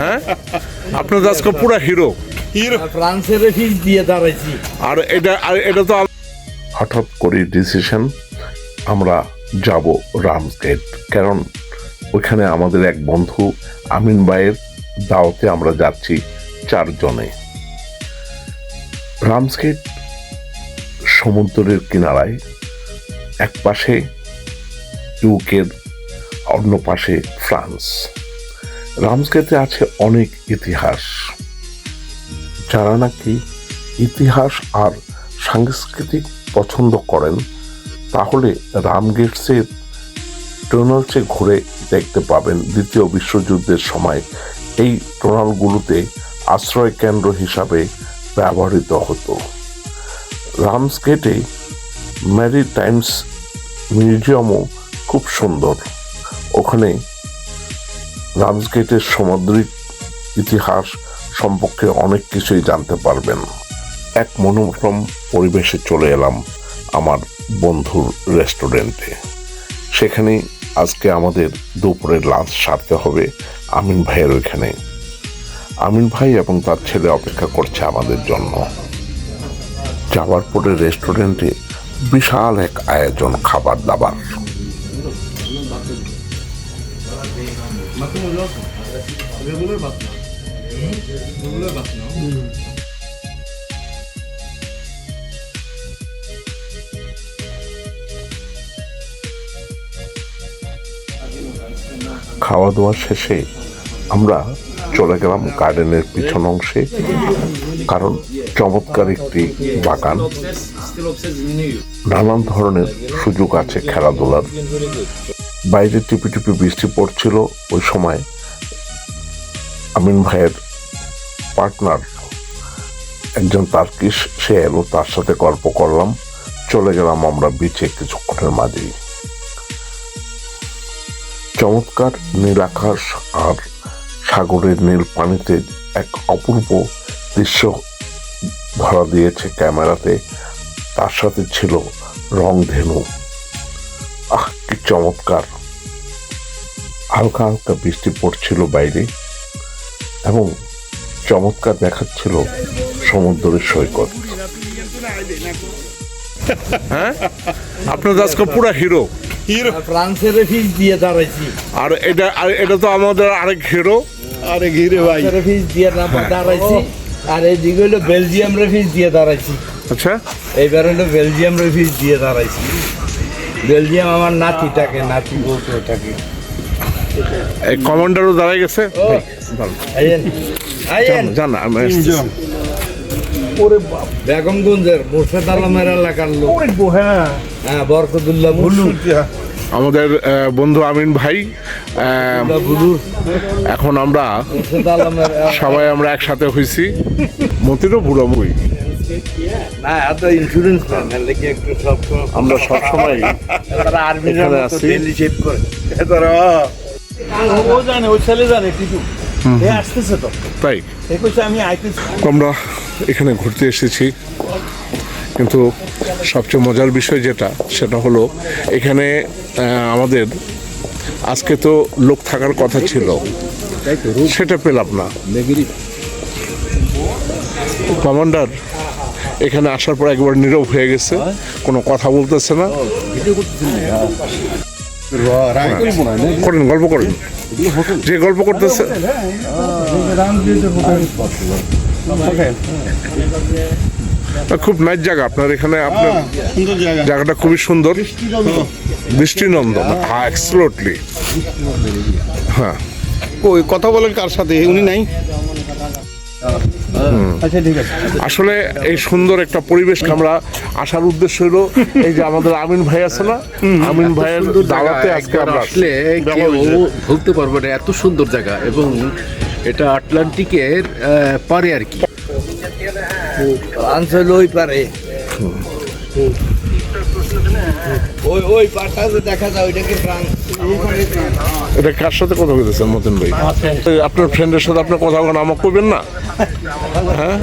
হ্যাঁ? তো আজকে পুরা হিরো ফ্রান্সের ফিস দিয়ে দাঁড়াইছি। আর এটা আর এটা তো হঠাৎ করে ডিসিশন আমরা যাব রামসগেট কারণ ওইখানে আমাদের এক বন্ধু আমিন ভাইয়ের দাওয়াতে আমরা যাচ্ছি চারজনে। রামসগেট সমুদ্রের কিনারায় এক পাশে ইউকের অন্য পাশে ফ্রান্স। রামসগেটে আছে অনেক ইতিহাস। যারা নাকি ইতিহাস আর সাংস্কৃতিক পছন্দ করেন, তাহলে রামগেটসের টনেলসে ঘুরে দেখতে পাবেন দ্বিতীয় বিশ্বযুদ্ধের সময়। এই টনেলগুলোতে আশ্রয় কেন্দ্র হিসাবে ব্যবহৃত হতো। রামসগেটে ম্যারি টাইমস মিউজিয়ামও খুব সুন্দর। ওখানে রামসগেটের সামুদ্রিক ইতিহাস সম্পর্কে অনেক কিছুই জানতে পারবেন। এক মনোরম পরিবেশে চলে এলাম আমার বন্ধুর রেস্টুরেন্টে। সেখানে আজকে আমাদের দুপুরের লাঞ্চ সারতে হবে আমিন ভাইয়ের ওইখানে। আমিন ভাই এবং তার ছেলে অপেক্ষা করছে আমাদের জন্য। যাওয়ার পরে রেস্টুরেন্টে বিশাল এক আয়োজন খাবার দাবার। খাওয়া দাওয়া শেষে আমরা চলে গেলাম গার্ডেনের পিছন অংশে, কারণ চমৎকার একটি বাগান। নানান ধরনের সুযোগ আছে খেলাধুলার। বাইরে টিপি টিপি বৃষ্টি পড়ছিল ওই সময়। আমিন ভাইয়ের পার্টনার একজন তার্কিশ, সে এলো, তার সাথে গল্প করলাম। চলে গেলাম আমরা বিচে কিছুক্ষণের মাঝেই। চমৎকার নীল আকাশ আর সাগরের নীল পানিতে এক অপূর্ব দৃশ্য ধরা দিয়েছে ক্যামেরাতে। তার সাথে ছিল রংধেনু। আহ কি চমৎকার হালকা হালকা বৃষ্টি পড়ছিল বাইরে এবং চমৎকার দেখাচ্ছিল সমুদ্রের সৈকত। হ্যাঁ? আপনার আজকে পুরা হিরো হিরো ফ্রান্সের ফিস দিয়ে দাঁড়াইছি। আর এটা আর এটা তো আমাদের আরেক হিরো আরে ঘিরে ভাই। ফিস দিয়ে না- দাঁড়াইছি। আর এইদিকে হলো বেলজিয়াম রেফিস দিয়ে দাঁড়াইছি। আচ্ছা। এইবার হলো বেলজিয়াম রেফিস দিয়ে দাঁড়াইছি। বেলজিয়াম আমার নাতিটাকে নাতি বলতে এই কমান্ডারও দাঁড়ায় গেছে? বেগমগঞ্জের মুর্শেদ আলমের এলাকার লোক। হ্যাঁ। হ্যাঁ বরকতুল্লাহ মুলু আমাদের বন্ধু আমিন ভাই এখন আমরা সবাই আমরা একসাথে হয়েছি মতিরও বুড়ো বই না এত ইন্স্যুরেন্স করেন নাকি একটু সব সময় আমরা সবসময় তারা আর্মির এখানে আছি। ডেলি শেভ করে। ও। জানে ওই ছেলে জানে টিটু। এ আসতেছে তো। তাই? আমি আমরা এখানে ঘুরতে এসেছি। কিন্তু সবচেয়ে মজার বিষয় যেটা সেটা হলো এখানে আমাদের আজকে তো লোক থাকার কথা ছিল। সেটা পেলাম না। কমান্ডার এখানে আসার পর একবার নীরব হয়ে গেছে। কোনো কথা বলতেছে না। করেন গল্প করেন। যে গল্প করতেছে খুব নাইস জায়গা আপনার এখানে। আপনার জায়গাটা খুবই সুন্দর। দৃষ্টিনন্দন। হ্যাঁ এক্সপ্লোটলি হ্যাঁ। ওই কথা বলেন কার সাথে? উনি নাই? আচ্ছা ঠিক আছে। আসলে এই সুন্দর একটা পরিবেশকে আমরা আসার উদ্দেশ্য হলো এই যে আমাদের আমিন ভাই আছে না? আমিন ভাইয়ের দাওয়াতে আজকে আমরা আসলে কেউ ভুলতে পারবে না এত সুন্দর জায়গা এবং এটা আটলান্টিকের পারে আর কি। আনসার হলো ওই পারে। ওই ওই পাশটা যে দেখা যায় ওইটাকে ফ্রান্স এটা কার সাথে কথা বলতেছেন মতন ভাই? আপনার ফ্রেন্ডের সাথে আপনার কথা বলেন আমাকে করবেন না? হ্যাঁ?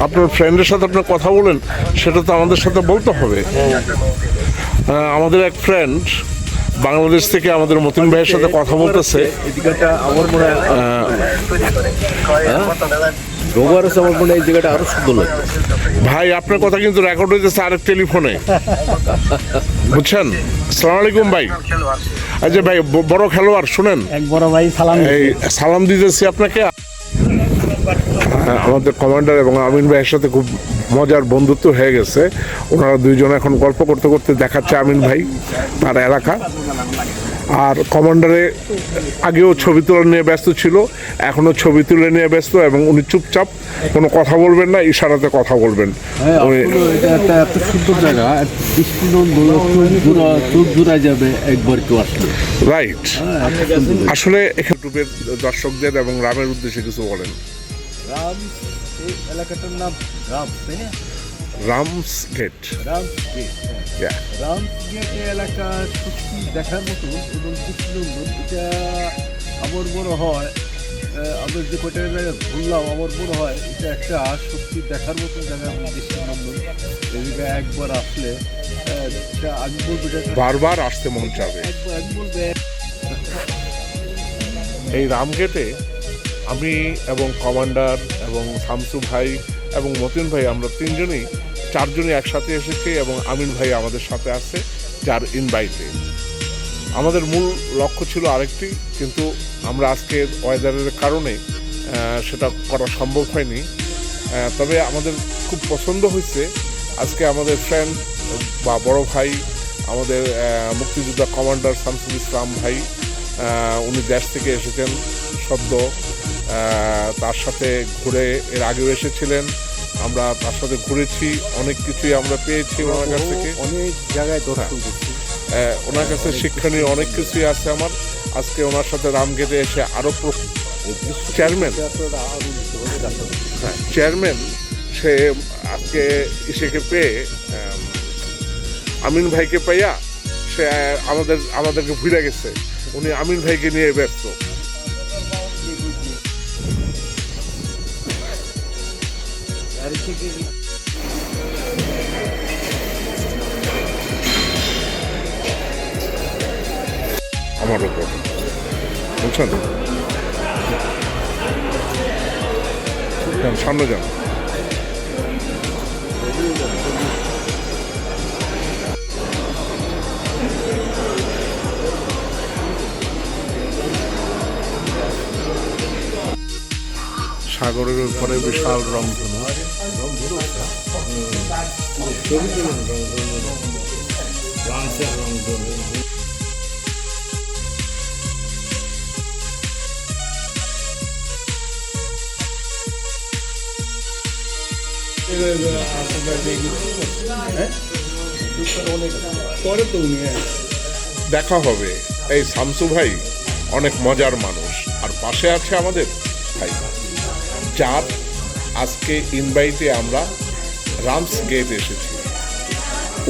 আপনার ফ্রেন্ডের সাথে আপনার কথা বলেন সেটা তো আমাদের সাথে বলতে হবে। হ্যাঁ, আমাদের এক ফ্রেন্ড বাংলাদেশ থেকে আমাদের মতিন ভাইয়ের সাথে কথা বলতেছে। রোববার আছে আমার মনে হয় এই জায়গাটা আরও সুন্দর লাগবে ভাই আপনার কথা কিন্তু রেকর্ড হইতেছে আরেক টেলিফোনে বুঝছেন? সালাম আলাইকুম ভাই। আচ্ছা ভাই বড় খেলোয়াড় শুনেন? এক বড় ভাই সালাম এই সালাম দিতেছি আপনাকে। হ্যাঁ, আমাদের কমান্ডার এবং আমিন ভাইয়ের সাথে খুব মজার বন্ধুত্ব হয়ে গেছে। ওনারা দুইজন এখন গল্প করতে করতে দেখাচ্ছে আমিন ভাই তার এলাকা। আর কমান্ডারে আগেও ছবি তোলা নিয়ে ব্যস্ত ছিল এখনও ছবি তুলে নিয়ে ব্যস্ত এবং উনি চুপচাপ কোনো কথা বলবেন না ইশারাতে কথা বলবেন। হ্যাঁ এত সুন্দর জায়গা যাবে একবার কেউ আসলে। রাইট আসলে এখানে ইউটিউবের দর্শকদের এবং রামের উদ্দেশ্যে কিছু বলেন। রাম এই এলাকাটার নাম রাম তাই না? রামস gate Ram gate Ram gate এলাকা সত্যি দেখার মতো এবং কৃষ্ণনন্দন এটা আমার মনে হয় আমরা যে কয়টা জায়গা ঘুরলাম আমার মনে হয় এটা একটা সত্যি দেখার মতো জায়গা কৃষ্ণনন্দন এই জায়গায় একবার আসলে এটা আমি বলব বারবার আসতে মন চাবে। আমি বলব এই রামগেটে আমি এবং কমান্ডার এবং শামসু ভাই এবং মতিন ভাই, আমরা তিনজনই, চারজনই একসাথে এসেছি এবং আমিন ভাই আমাদের সাথে আছে যার ইনভাইটে আমাদের মূল লক্ষ্য ছিল আরেকটি, কিন্তু আমরা আজকে ওয়েদারের কারণে সেটা করা সম্ভব হয়নি। তবে আমাদের খুব পছন্দ হয়েছে। আজকে আমাদের ফ্রেন্ড বা বড় ভাই, আমাদের মুক্তিযোদ্ধা কমান্ডার শামসুল ইসলাম ভাই উনি দেশ থেকে এসেছেন সদ্য। তার সাথে ঘুরে এর আগেও এসেছিলেন। আমরা তার সাথে ঘুরেছি অনেক কিছুই আমরা পেয়েছি ওনার কাছ থেকে। অনেক জায়গায় দর্শন করছি। ওনার কাছে শিক্ষণীয় অনেক কিছুই আছে আমার। আজকে ওনার সাথে রামগেটে এসে আরও চেয়ারম্যান। হ্যাঁ চেয়ারম্যান সে আজকে ইসেকে পেয়ে আমিন ভাইকে পাইয়া সে আমাদের আমাদেরকে ভুলে গেছে। উনি আমিন ভাইকে নিয়ে ব্যস্ত। আমার উপর বুঝছেন সামনে যান সাগরের উপরে বিশাল রংধনু দেখা হবে। এই শামসু ভাই অনেক মজার মানুষ। আর পাশে আছে আমাদের যার আজকে ইনভাইটে আমরা রামস গেট এসেছি।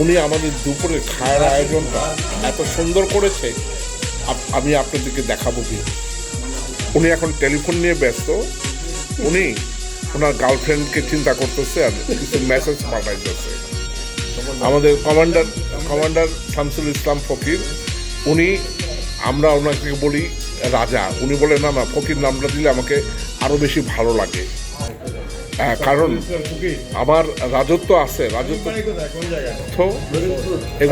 উনি আমাদের দুপুরে খাওয়ার আয়োজনটা এত সুন্দর করেছে আমি আপনাদেরকে দেখাবো কি উনি এখন টেলিফোন নিয়ে ব্যস্ত। উনি ওনার গার্লফ্রেন্ডকে চিন্তা করতেছে আর কিছু মেসেজ পাঠাইতেছে। আমাদের কমান্ডার কমান্ডার শামসুল ইসলাম ফকির, উনি আমরা ওনাকে বলি রাজা। উনি বলে, না না, ফকির নামটা দিলে আমাকে আরও বেশি ভালো লাগে। হ্যাঁ, কারণ আমার রাজত্ব আছে রাজত্ব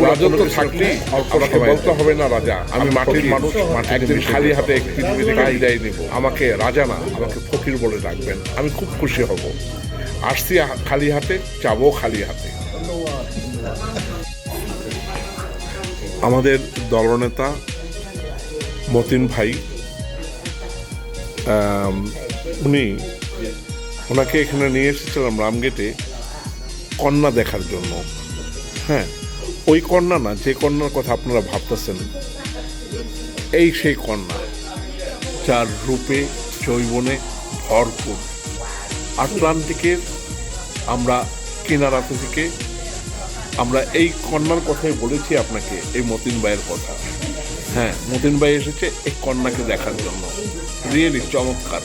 রাজত্ব থাকলেই আমাকে বলতে হবে না রাজা। আমি মাটির মানুষ একদিন খালি হাতে এক পৃথিবীতে বিদায় নিব আমাকে রাজা না আমাকে ফকির বলে ডাকবেন। আমি খুব খুশি হব। আসছি খালি হাতে যাব খালি হাতে। আমাদের দলনেতা মতিন ভাই উনি ওনাকে এখানে নিয়ে এসেছিলাম রামগেটে কন্যা দেখার জন্য। হ্যাঁ ওই কন্যা না, যে কন্যার কথা আপনারা ভাবতেছেন, এই সেই কন্যা, যার রূপে জৈবনে ভরপুর। আটলান্টিকের আমরা কিনারাতে থেকে আমরা এই কন্যার কথাই বলেছি আপনাকে, এই মতিন ভাইয়ের কথা। হ্যাঁ মতিন ভাই এসেছে এই কন্যাকে দেখার জন্য। রিয়েলি চমৎকার।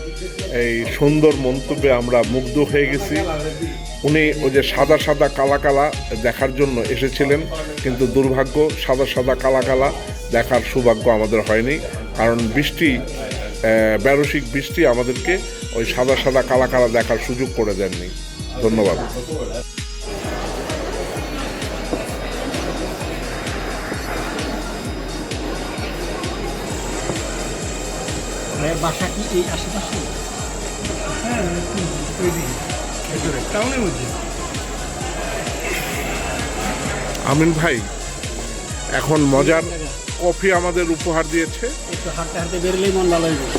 এই সুন্দর মন্তব্যে আমরা মুগ্ধ হয়ে গেছি। উনি ওই যে সাদা সাদা কালা কালা দেখার জন্য এসেছিলেন, কিন্তু দুর্ভাগ্য সাদা সাদা কালা কালা দেখার সৌভাগ্য আমাদের হয়নি। কারণ বৃষ্টি ব্যারসিক বৃষ্টি আমাদেরকে ওই সাদা সাদা কালা কালা দেখার সুযোগ করে দেননি। ধন্যবাদ। বাসা কি এই আশেপাশে? টাউনের মধ্যে আমিন ভাই এখন মজার কফি আমাদের উপহার দিয়েছে। একটু হাঁটতে হাঁটতে বেরোলেই মন ভালো হয়ে যাবে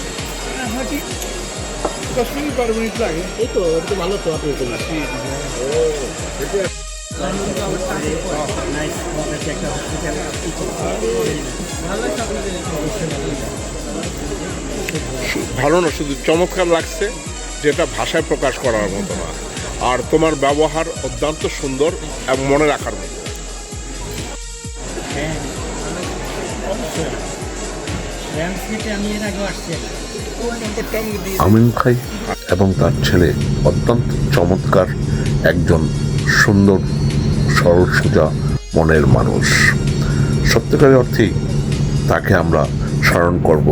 দশ মিনিট বারো মিনিট লাগে। এই তো এটা ভালো তো আপনি ভালো না শুধু চমৎকার লাগছে। যেটা ভাষায় প্রকাশ করার মতো না। আর তোমার ব্যবহার অত্যন্ত সুন্দর এবং মনে রাখার মতো। আমি এর আগেও আসছি। আমিন ভাই এবং তার ছেলে অত্যন্ত চমৎকার একজন সুন্দর সরল সোজা মনের মানুষ। সত্যিকারের অর্থেই তাকে আমরা স্মরণ করব।